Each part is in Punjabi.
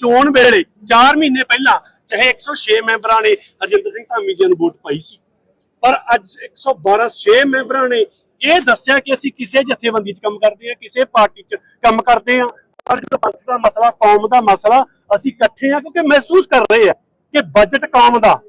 ਚੋਣ ਵੇਲੇ 4 ਮਹੀਨੇ ਪਹਿਲਾਂ ਚਾਹੇ 106 ਮੈਂਬਰਾਂ ਨੇ ਹਰਜਿੰਦਰ ਸਿੰਘ ਧਾਮੀ ਜੀ ਨੂੰ ਵੋਟ ਪਾਈ ਸੀ। ਪਰ ਅੱਜ 112 6 ਮੈਂਬਰਾਂ ਨੇ ਇਹ ਦੱਸਿਆ ਕਿ ਅਸੀਂ ਕਿਸੇ ਜਥੇਬੰਦੀ 'ਚ ਕੰਮ ਕਰਦੇ ਹਾਂ, ਕਿਸੇ ਪਾਰਟੀ 'ਚ ਕੰਮ ਕਰਦੇ ਹਾਂ। ਪਰ ਜੋ ਪੰਥ ਦਾ ਮਸਲਾ, ਕੌਮ ਦਾ ਮਸਲਾ, ਅਸੀਂ ਇਕੱਠੇ ਹਾਂ ਕਿਉਂਕਿ ਮਹਿਸੂਸ ਕਰ ਰਹੇ ਆ ਕਿ ਬਜਟ ਕੌਮ ਦਾ।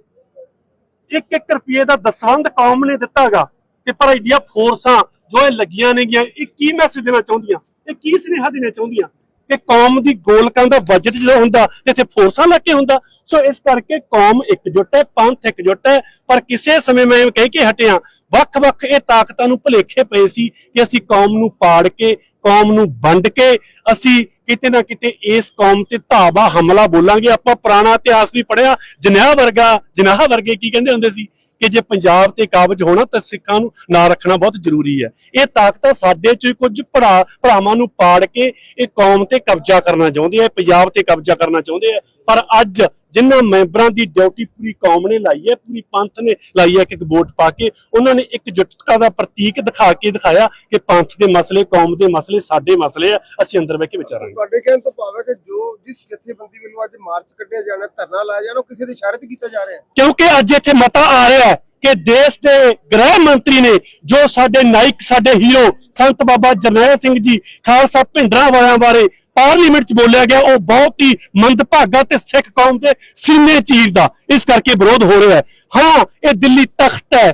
ਇੱਕ ਇੱਕ ਰੁਪਏ ਦਾ ਦਸਵੰਧ ਕੌਮ ਨੇ ਦਿੱਤਾਗਾ ਤੇ ਪਰ ਇੰਡੀਆ ਫੋਰਸਾਂ ਜੋ ਇਹ ਲੱਗੀਆਂ ਨੇਗੀਆਂ, ਇਹ ਕੀ ਮੈਸੇਜ ਦੇਣਾ ਚਾਹੁੰਦੀਆਂ? ਇਹ ਕੀ ਸੁਨੇਹਾ ਦੇਣਾ ਚਾਹੁੰਦੀਆਂ? ਕਿ ਕੌਮ ਦੀ ਗੋਲਕਾਂ ਦਾ ਬਜਟ ਜਦੋਂ ਹੁੰਦਾ ਤੇ ਇੱਥੇ ਫੋਰਸਾਂ ਲੱਗ ਕੇ ਹੁੰਦਾ। ਸੋ ਇਸ ਕਰਕੇ ਕੌਮ ਇਕਜੁੱਟ ਹੈ, ਪੰਥ ਇਕਜੁੱਟ ਹੈ, ਪਰ ਕਿਸੇ ਸਮੇਂ ਮੈਂ ਕਹਿ ਕੇ ਹਟਿਆ, ਵੱਖ-ਵੱਖ ਇਹ ਤਾਕਤਾਂ ਨੂੰ ਭੁਲੇਖੇ ਪਏ ਸੀ ਕਿ ਅਸੀਂ ਕੌਮ ਨੂੰ ਪਾੜ ਕੇ, ਕੌਮ ਨੂੰ ਵੰਡ ਕੇ, ਅਸੀਂ ਕਿਤੇ ਨਾ ਕਿਤੇ ਇਸ ਕੌਮ ਤੇ ਧਾਵਾ ਹਮਲਾ ਬੋਲਾਂਗੇ। ਆਪਾਂ ਪੁਰਾਣਾ ਇਤਿਹਾਸ ਵੀ ਪੜਿਆ ਜਨਾਹ ਵਰਗਾ, ਜਨਾਹ ਵਰਗੇ ਕੀ ਕਹਿੰਦੇ ਹੁੰਦੇ ਸੀ? ਕਿ ਜੇ ਪੰਜਾਬ ਤੇ ਕਾਬਜ ਹੋਣਾ ਤਾਂ ਸਿੱਖਾਂ ਨੂੰ ਨਾ ਰੱਖਣਾ ਬਹੁਤ ਜ਼ਰੂਰੀ ਹੈ। ਇਹ ਤਾਕਤਾਂ ਸਾਡੇ ਚ ਕੁਝ ਭਰਾ ਭਰਾਵਾਂ ਨੂੰ ਪਾੜ ਕੇ ਇਹ ਕੌਮ ਤੇ ਕਬਜ਼ਾ ਕਰਨਾ ਚਾਹੁੰਦੇ ਆ ਪੰਜਾਬ ਤੇ ਕਬਜ਼ਾ ਕਰਨਾ ਚਾਹੁੰਦੇ ਆ। ਪਰ ਅੱਜ ਜਿਨ੍ਹਾਂ ਮੈਂਬਰਾਂ ਦੀ ਡਿਊਟੀ ਪੂਰੀ ਕੌਮ ਨੇ ਲਾਈ ਹੈ ਪੂਰੀ ਪੰਥ ਨੇ ਲਾਈ ਹੈ ਕਿ ਇੱਕ ਵੋਟ ਪਾ ਕੇ ਉਹਨਾਂ ਨੇ ਇੱਕ ਜੁਟਤਾ ਦਾ ਪ੍ਰਤੀਕ ਦਿਖਾ ਕੇ ਦਿਖਾਇਆ ਕਿ ਪੰਥ ਦੇ ਮਸਲੇ ਕੌਮ ਦੇ ਮਸਲੇ ਸਾਡੇ ਮਸਲੇ ਆ ਅਸੀਂ ਅੰਦਰ ਬਹਿ ਕੇ ਵਿਚਾਰਾਂਗੇ। ਤੁਹਾਡੇ ਕਹਿਣ ਤੋਂ ਭਾਵ ਹੈ ਕਿ ਜੋ ਜਿਸ ਜਥੇਬੰਦੀ ਵੱਲੋਂ ਅੱਜ ਮਾਰਚ ਕੱਢਿਆ ਜਾਣਾ ਧਰਨਾ ਲਾਇਆ ਜਾਣਾ ਉਹ ਕਿਸੇ ਦੇ ਇਸ਼ਾਰੇ ਤੇ ਕੀਤਾ ਜਾ ਰਿਹਾ ਹੈ? ਕਿਉਂਕਿ ਅੱਜ ਇੱਥੇ ਮਤਾ ਆ ਰਿਹਾ ਹੈ ਕਿ ਦੇਸ਼ ਦੇ ਗ੍ਰਹਿ ਮੰਤਰੀ ਨੇ ਜੋ ਸਾਡੇ ਨਾਇਕ ਸਾਡੇ ਹੀਰੋ ਸੰਤ ਬਾਬਾ ਜਰਨੈਲ ਸਿੰਘ ਜੀ ਖਾਲਸਾ ਭਿੰਡਰਾਂ ਵਾਲਿਆਂ ਬਾਰੇ ਪਾਰਲੀਮੈਂਟ 'ਚ ਬੋਲਿਆ ਗਿਆ, ਉਹ ਬਹੁਤ ਹੀ ਮੰਦਭਾਗਾ ਤੇ ਸਿੱਖ ਕੌਮ ਦੇ ਸੀਨੇ ਚੀਰਦਾ ਇਸ ਕਰਕੇ ਵਿਰੋਧ ਹੋ ਰਿਹਾ ਹੈ। ਹਾਂ, ਇਹ ਦਿੱਲੀ ਤਖਤ ਹੈ।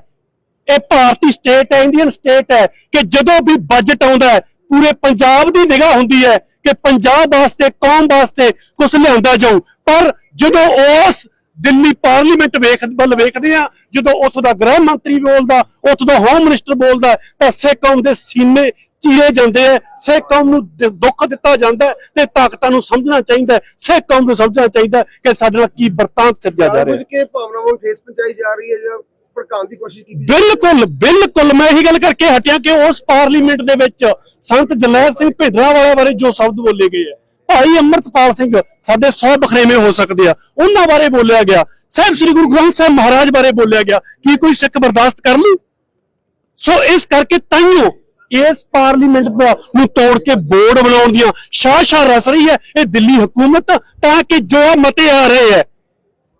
ਇਹ ਭਾਰਤੀ ਸਟੇਟ ਹੈ ਇੰਡੀਅਨ ਸਟੇਟ ਹੈ ਕਿ ਜਦੋਂ ਵੀ ਬਜਟ ਆਉਂਦਾ ਹੈ, ਪੂਰੇ ਪੰਜਾਬ ਦੀ ਨਿਗਾਹ ਹੁੰਦੀ ਹੈ ਕਿ ਪੰਜਾਬ ਵਾਸਤੇ, ਕੌਮ ਵਾਸਤੇ ਕੁਝ ਲਿਆਉਂਦਾ ਜਾਊ। ਪਰ ਜਦੋਂ ਉਸ ਦਿੱਲੀ ਪਾਰਲੀਮੈਂਟ ਵੇਖ, ਵੱਲ ਵੇਖਦੇ ਆ ਜਦੋਂ ਉੱਥੋਂ ਦਾ ਗ੍ਰਹਿ ਮੰਤਰੀ ਬੋਲਦਾ, ਉੱਥੋਂ ਦਾ ਹੋਮ ਮਿਨਿਸਟਰ ਬੋਲਦਾ, ਤਾਂ ਸਿੱਖ ਕੌਮ ਦੇ ਸੀਨੇ ਚੀਰੇ ਜਾਂਦੇ ਆ ਸਿੱਖ ਕੌਮ ਨੂੰ ਦੁੱਖ ਦਿੱਤਾ ਜਾਂਦਾ ਤੇ ਤਾਕਤਾਂ ਨੂੰ ਸਮਝਣਾ ਚਾਹੀਦਾ। ਸਿੱਖ ਕੌਮ ਨੂੰ ਸਮਝਣਾ ਚਾਹੀਦਾ ਕਿ ਸਾਡੇ ਨਾਲ ਕੀ ਵਰਤਾਂਤ ਸਿਰਜਿਆ ਜਾ ਰਿਹਾ ਹੈ। ਜਾਣਬੁੱਝ ਕੇ ਭਾਵਨਾਵਾਂ ਨੂੰ ਠੇਸ ਪਹੁੰਚਾਈ ਜਾ ਰਹੀ ਹੈ ਜਾਂ ਭੜਕਾਉਣ ਦੀ ਕੋਸ਼ਿਸ਼ ਕੀਤੀ ਜਾ ਬਿਲਕੁਲ ਬਿਲਕੁਲ ਮੈਂ ਇਹੀ ਗੱਲ ਕਰਕੇ ਹਟਿਆ ਕਿ ਉਸ ਪਾਰਲੀਮੈਂਟ ਦੇ ਵਿੱਚ ਸੰਤ ਜਰਨੈਲ ਸਿੰਘ ਭਿੰਡਰਾਂ ਵਾਲਿਆਂ ਬਾਰੇ ਜੋ ਸ਼ਬਦ ਬੋਲੇ ਗਏ ਆ ਭਾਈ ਅਮਰਤਪਾਲ ਸਿੰਘ ਸਾਡੇ 100 ਬਖਰੇਵੇਂ ਹੋ ਸਕਦੇ ਆ ਉਹਨਾਂ ਬਾਰੇ ਬੋਲਿਆ ਗਿਆ। ਸਾਹਿਬ ਸ੍ਰੀ ਗੁਰੂ ਗ੍ਰੰਥ ਸਾਹਿਬ ਮਹਾਰਾਜ ਬਾਰੇ ਬੋਲਿਆ ਗਿਆ। ਕੀ ਕੋਈ ਸਿੱਖ ਬਰਦਾਸ਼ਤ ਕਰ ਲੂ ਸੋ ਇਸ ਕਰਕੇ ਤਾਈਓ ਇਸ ਪਾਰਲੀਮੈਂਟ ਨੂੰ ਤੋੜ ਕੇ ਬੋਰਡ ਬਣਾਉਣ ਦੀਆਂ ਸ਼ਾਸ਼ਾ ਰਸ ਰਹੀ ਹੈ ਇਹ ਦਿੱਲੀ ਹਕੂਮਤ ਤਾਂ ਕਿ ਜੋ ਮਤੇ ਆ ਰਹੇ ਹੈ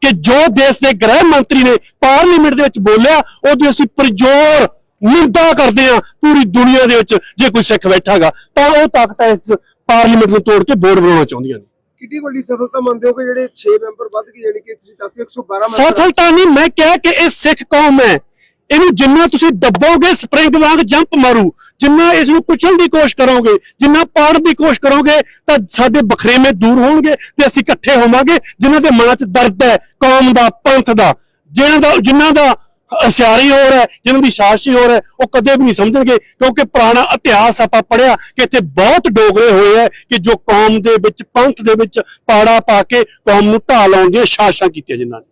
ਕਿ ਜੋ ਦੇਸ਼ ਦੇ ਗ੍ਰਹਿ ਮੰਤਰੀ ਨੇ ਪਾਰਲੀਮੈਂਟ ਦੇ ਵਿੱਚ ਬੋਲਿਆ ਉਹਦੀ ਅਸੀਂ ਪ੍ਰਜੋਰ ਨਿੰਦਾ ਕਰਦੇ ਹਾਂ ਪੂਰੀ ਦੁਨੀਆ ਦੇ ਵਿੱਚ ਜੇ ਕੋਈ ਸਿੱਖ ਬੈਠਾਗਾ ਤਾਂ ਉਹ ਤਾਕਤਾਂ ਇਸ ਪਾਰਲੀਮੈਂਟ ਨੂੰ ਤੋੜ ਕੇ ਬੋਰਡ ਬਣਾਉਣਾ ਚਾਹੁੰਦੀਆਂ ਨੇ। ਕਿੱਡੀ ਵੱਡੀ ਸਫਲਤਾ ਮੰਨਦੇ ਹੋ ਕਿ ਜਿਹੜੇ 6 ਮੈਂਬਰ ਵੱਧ ਗਏ ਯਾਨੀ ਕਿ ਤੁਸੀਂ ਦੱਸਿਓ 112 ਮੈਂਬਰ? ਸਫਲਤਾ ਨਹੀਂ ਮੈਂ ਕਿਹਾ ਕਿ ਇਹ ਸਿੱਖ ਕੌਮ ਹੈ। ਇਹਨੂੰ ਜਿੰਨਾ ਤੁਸੀਂ ਦੱਬੋਗੇ ਸਪ੍ਰਿੰਗ ਵਾਂਗ ਜੰਪ ਮਾਰੂ। ਜਿੰਨਾ ਇਸ ਨੂੰ ਕੁਚਲਣ ਦੀ ਕੋਸ਼ਿਸ਼ ਕਰੋਗੇ, ਜਿੰਨਾ ਪਾੜਨ ਦੀ ਕੋਸ਼ਿਸ਼ ਕਰੋਗੇ, ਤਾਂ ਸਾਡੇ ਬਖਰੇਵੇਂ ਦੂਰ ਹੋਣਗੇ ਤੇ ਅਸੀਂ ਇਕੱਠੇ ਹੋਵਾਂਗੇ, ਜਿਨ੍ਹਾਂ ਦੇ ਮਨਾਂ 'ਚ ਦਰਦ ਹੈ, ਕੌਮ ਦਾ, ਪੰਥ ਦਾ। ਜਿਹਨਾਂ ਦਾ ਜਿਨ੍ਹਾਂ ਦਾ ਅਸਿਆਰੀ ਹੋਰ ਹੈ ਜਿਨ੍ਹਾਂ ਦੀ ਸ਼ਾਸੀ ਹੋਰ ਹੈ, ਉਹ ਕਦੇ ਵੀ ਨਹੀਂ ਸਮਝਣਗੇ, ਕਿਉਂਕਿ ਪੁਰਾਣਾ ਇਤਿਹਾਸ ਆਪਾਂ ਪੜਿਆ ਕਿ ਇੱਥੇ ਬਹੁਤ ਡੋਗਰੇ ਹੋਏ ਹੈ ਕਿ ਜੋ ਕੌਮ ਦੇ ਵਿੱਚ, ਪੰਥ ਦੇ ਵਿੱਚ ਪਾੜਾ ਪਾ ਕੇ ਕੌਮ ਨੂੰ ਢਾਹ ਲਾਉਣ ਦੀਆਂ ਸ਼ਾਸਾਂ ਕੀਤੀਆਂ ਜਿਨ੍ਹਾਂ ਨੇ।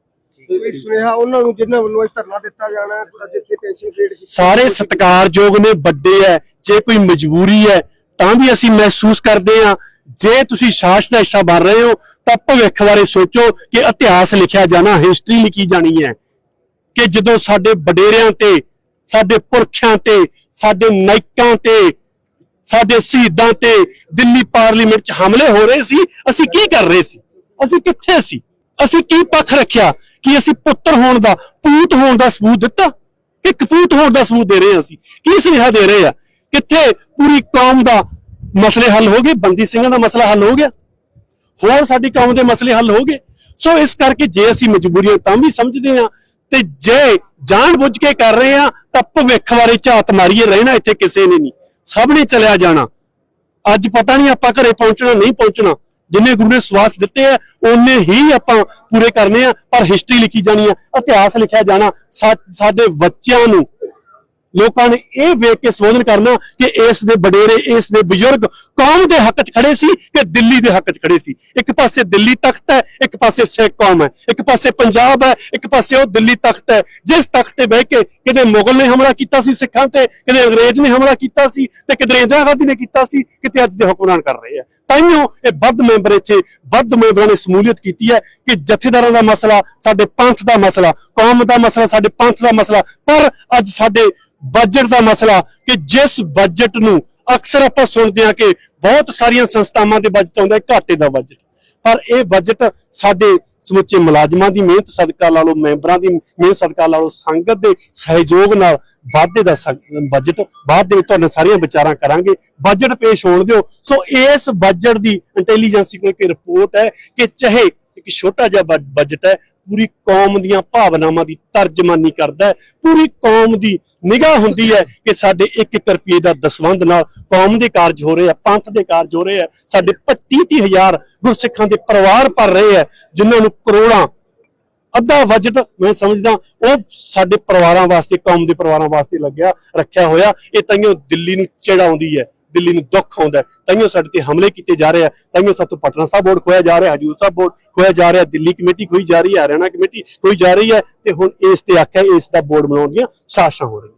ਕੋਈ ਸੁਨੇਹਾ ਉਹਨਾਂ ਨੂੰ ਜਿਨ੍ਹਾਂ ਵੱਲੋਂ ਅੱਜ ਧਰਨਾ ਦਿੱਤਾ ਜਾਣਾ ਹੈ ਅੱਜ ਇੱਥੇ ਟੈਨਸ਼ਨ ਕ੍ਰੀਏਟ ਕੀਤੀ ਸਾਰੇ ਸਤਿਕਾਰਯੋਗ ਨੇ ਵੱਡੇ ਹੈ। ਜੇ ਕੋਈ ਮਜਬੂਰੀ ਹੈ ਤਾਂ ਵੀ ਅਸੀਂ ਮਹਿਸੂਸ ਕਰਦੇ ਹਾਂ। ਜੇ ਤੁਸੀਂ ਸ਼ਾਸਤ ਦਾ ਹਿੱਸਾ ਬਣ ਰਹੇ ਹੋ ਤਾਂ ਭਵਿੱਖ ਬਾਰੇ ਸੋਚੋ ਕਿ ਇਤਿਹਾਸ ਲਿਖਿਆ ਜਾਣਾ ਹਿਸਟਰੀ ਲਿਖੀ ਜਾਣੀ ਹੈ। ਕਿ ਜਦੋਂ ਸਾਡੇ ਵਡੇਰਿਆਂ ਤੇ ਸਾਡੇ ਪੁਰਖਿਆਂ ਤੇ ਸਾਡੇ ਨਾਇਕਾਂ ਤੇ ਸਾਡੇ ਸ਼ਹੀਦਾਂ ਤੇ ਦਿੱਲੀ ਪਾਰਲੀਮੈਂਟ 'ਚ ਹਮਲੇ ਹੋ ਰਹੇ ਸੀ ਅਸੀਂ ਕੀ ਕਰ ਰਹੇ ਸੀ? ਅਸੀਂ ਕਿੱਥੇ ਸੀ? ਅਸੀਂ ਕੀ ਪੱਖ ਰੱਖਿਆ? ਕਿ ਅਸੀਂ ਪੁੱਤਰ ਹੋਣ ਦਾ, ਪੂਤ ਹੋਣ ਦਾ ਸਬੂਤ ਦਿੱਤਾ? ਕਿ ਕਪੂਤ ਹੋਣ ਦਾ ਸਬੂਤ ਦੇ ਰਹੇ ਅਸੀਂ। ਕੀ ਸੁਨੇਹਾ ਦੇ ਰਹੇ ਆ ਕਿੱਥੇ ਪੂਰੀ ਕੌਮ ਦਾ ਮਸਲੇ ਹੱਲ ਹੋ ਗਏ? ਬੰਦੀ ਸਿੰਘਾਂ ਦਾ ਮਸਲਾ ਹੱਲ ਹੋ ਗਿਆ? ਹੋਰ ਸਾਡੀ ਕੌਮ ਦੇ ਮਸਲੇ ਹੱਲ ਹੋ ਗਏ? ਸੋ ਇਸ ਕਰਕੇ ਜੇ ਅਸੀਂ ਮਜਬੂਰੀਆਂ ਤਾਂ ਵੀ ਸਮਝਦੇ ਹਾਂ ਤੇ ਜੇ ਜਾਣ ਬੁੱਝ ਕੇ ਕਰ ਰਹੇ ਹਾਂ, ਤਾਂ ਭਵਿੱਖ ਬਾਰੇ ਝਾਤ ਮਾਰੀਏ, ਰਹਿਣਾ ਇੱਥੇ ਕਿਸੇ ਨੇ ਨਹੀਂ। ਸਭ ਨੇ ਚਲਿਆ ਜਾਣਾ। ਅੱਜ ਪਤਾ ਨਹੀਂ ਆਪਾਂ ਘਰੇ ਪਹੁੰਚਣਾ, ਨਹੀਂ ਪਹੁੰਚਣਾ। ਜਿੰਨੇ ਗੁਰੂ ਨੇ ਸਵਾਸ ਦਿੱਤੇ ਆ ਉਹਨੇ ਹੀ ਆਪਾਂ ਪੂਰੇ ਕਰਨੇ ਆ, ਪਰ ਹਿਸਟਰੀ ਲਿਖੀ ਜਾਣੀ ਆ, ਇਤਿਹਾਸ ਲਿਖਿਆ ਜਾਣਾ ਸਾਡੇ ਬੱਚਿਆਂ ਨੂੰ ਲੋਕਾਂ ਨੇ ਇਹ ਵੇਖ ਕੇ ਸੰਬੋਧਨ ਕਰਨਾ ਕਿ ਇਸ ਦੇ ਵਡੇਰੇ, ਇਸ ਦੇ ਬਜ਼ੁਰਗ ਕੌਮ ਦੇ ਹੱਕ 'ਚ ਖੜੇ ਸੀ ਕਿ ਦਿੱਲੀ ਦੇ ਹੱਕ 'ਚ ਖੜੇ ਸੀ। ਇੱਕ ਪਾਸੇ ਦਿੱਲੀ ਤਖਤ ਹੈ, ਇੱਕ ਪਾਸੇ ਸਿੱਖ ਕੌਮ ਹੈ, ਇੱਕ ਪਾਸੇ ਪੰਜਾਬ ਹੈ, ਇੱਕ ਪਾਸੇ ਉਹ ਦਿੱਲੀ ਤਖਤ ਹੈ, ਜਿਸ ਤਖਤ ਤੇ ਬਹਿ ਕੇ ਕਿਤੇ ਮੁਗਲ ਨੇ ਹਮਲਾ ਕੀਤਾ ਸੀ ਸਿੱਖਾਂ ਤੇ, ਕਿਤੇ ਅੰਗਰੇਜ਼ ਨੇ ਹਮਲਾ ਕੀਤਾ ਸੀ ਤੇ ਕਿਤੇ ਇੰਦਰਾ ਗਾਂਧੀ ਨੇ ਕੀਤਾ ਸੀ, ਕਿਤੇ ਅੱਜ ਦੇ ਹੁਕਮਰਾਨ ਕਰ ਰਹੇ ਆ। ਤਾਈਓ, ਇਹ ਵੱਧ ਮੈਂਬਰ ਇੱਥੇ, ਵੱਧ ਮੈਂਬਰਾਂ ਨੇ ਸਮੂਲੀਅਤ ਕੀਤੀ ਹੈ ਕਿ ਜਥੇਦਾਰਾਂ ਦਾ ਮਸਲਾ, ਸਾਡੇ ਪੰਥ ਦਾ ਮਸਲਾ, ਕੌਮ ਦਾ ਮਸਲਾ, ਸਾਡੇ ਪੰਥ ਦਾ ਮਸਲਾ, ਪਰ ਅੱਜ ਸਾਡੇ ਬਜਟ ਦਾ ਮਸਲਾ ਕਿ ਜਿਸ ਬਜਟ ਨੂੰ ਅਕਸਰ ਆਪਾਂ ਸੁਣਦੇ ਹਾਂ ਕਿ ਬਹੁਤ ਸਾਰੀਆਂ ਸੰਸਥਾਵਾਂ ਦੇ ਬਜਟ ਆਉਂਦਾ ਹੈ ਘਾਟੇ ਦਾ ਬਜਟ ਪਰ ਇਹ ਬਜਟ ਸਾਡੇ ਸਮੁੱਚੇ ਮੁਲਾਜ਼ਮਾਂ ਦੀ ਮਿਹਨਤ, ਸਦਕਾ ਲਾ ਲਓ ਮੈਂਬਰਾਂ ਦੀ ਮਿਹਨਤ, ਸਦਕਾ ਲਾ ਲਓ ਸੰਗਤ ਦੇ ਸਹਿਯੋਗ ਨਾਲ ਵਾਧੇ ਦਾ ਬਜਟ ਬਾਅਦ ਦੇ ਵਿੱਚ ਤੁਹਾਨੂੰ ਸਾਰੀਆਂ ਵਿਚਾਰਾਂ ਕਰਾਂਗੇ। ਬਜਟ ਪੇਸ਼ ਹੋਣ ਦਿਓ। ਸੋ ਇਸ ਬਜਟ ਦੀ ਇੰਟੈਲੀਜੈਂਸੀ ਕੋਲ ਇੱਕ ਰਿਪੋਰਟ ਹੈ ਕਿ ਚਾਹੇ ਇੱਕ ਛੋਟਾ ਜਿਹਾ ਬ- ਬਜਟ ਹੈ ਪੂਰੀ ਕੌਮ ਦੀਆਂ ਭਾਵਨਾਵਾਂ ਦੀ ਤਰਜਮਾਨੀ ਕਰਦਾ ਹੈ। ਪੂਰੀ ਕੌਮ ਦੀ ਨਿਗਾਹ ਹੁੰਦੀ ਹੈ ਕਿ ਸਾਡੇ 1 ਰੁਪਏ ਦਾ ਦਸਵੰਧ ਨਾਲ ਕੌਮ ਦੇ ਕਾਰਜ ਹੋ ਰਹੇ ਆ, ਪੰਥ ਦੇ ਕਾਰਜ ਹੋ ਰਹੇ ਆ। ਸਾਡੇ 25 ਹਜ਼ਾਰ ਗੁਰਸਿੱਖਾਂ ਦੇ ਪਰਿਵਾਰ ਭਰ ਰਹੇ ਆ, ਜਿਨ੍ਹਾਂ ਨੂੰ ਕਰੋੜਾਂ ਅੱਧਾ ਬਜਟ ਮੈਂ ਸਮਝਦਾ, ਉਹ ਸਾਡੇ ਪਰਿਵਾਰਾਂ ਵਾਸਤੇ, ਕੌਮ ਦੇ ਪਰਿਵਾਰਾਂ ਵਾਸਤੇ ਲੱਗਿਆ, ਰੱਖਿਆ ਹੋਇਆ। ਇਹ ਤਾਈਓ ਦਿੱਲੀ ਨੂੰ ਚੜਾਉਂਦੀ ਹੈ। ਦਿੱਲੀ ਨੂੰ ਦੁੱਖ ਆਉਂਦਾ ਹੈ। ਤਾਈਓ ਸਾਡੇ ਤੇ ਹਮਲੇ ਕੀਤੇ ਜਾ ਰਹੇ ਆ। ਤਾਈਓ ਸਾਤੋਂ ਪਟਨਾ ਸਾਹਿਬ ਬੋਰਡ ਖੋਇਆ ਜਾ ਰਿਹਾ, ਹਜੂਰ ਸਾਹਿਬ ਬੋਰਡ ਖੋਇਆ ਜਾ ਰਿਹਾ, ਦਿੱਲੀ ਕਮੇਟੀ ਖੋਈ ਜਾ ਰਹੀ ਹੈ, ਹਰਿਆਣਾ ਕਮੇਟੀ ਖੋਈ ਜਾ ਰਹੀ ਹੈ ਤੇ ਹੁਣ ਇਸ ਤੇ ਆਖਿਆ ਇਸ ਦਾ ਬੋਰਡ ਬਣਾਉਣ ਦੀਆਂ ਸਾਸ਼ਾਂ ਹੋ ਰਹੀਆਂ।